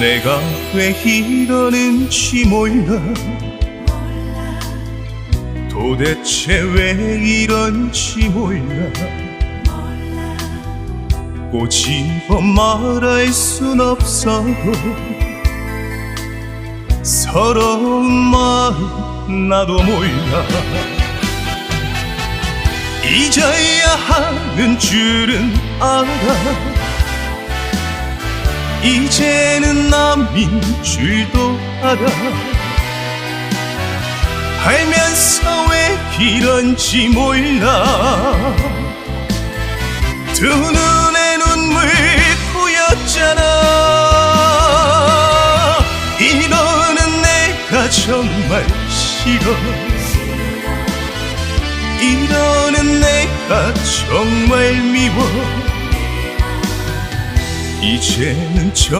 내가 왜 이러는지 몰라. 도대체 왜 이런지 몰라. 꼬집어 말할 순 없어 서러운 마음 나도 몰라. 잊어야 하는 줄은 알아 이제는 남인 줄도 알아. 알면서 왜 이런지 몰라. 두 눈에 눈물 고였잖아. 이러는 내가 정말 싫어. 이러는 내가 정말 미워 이제는 저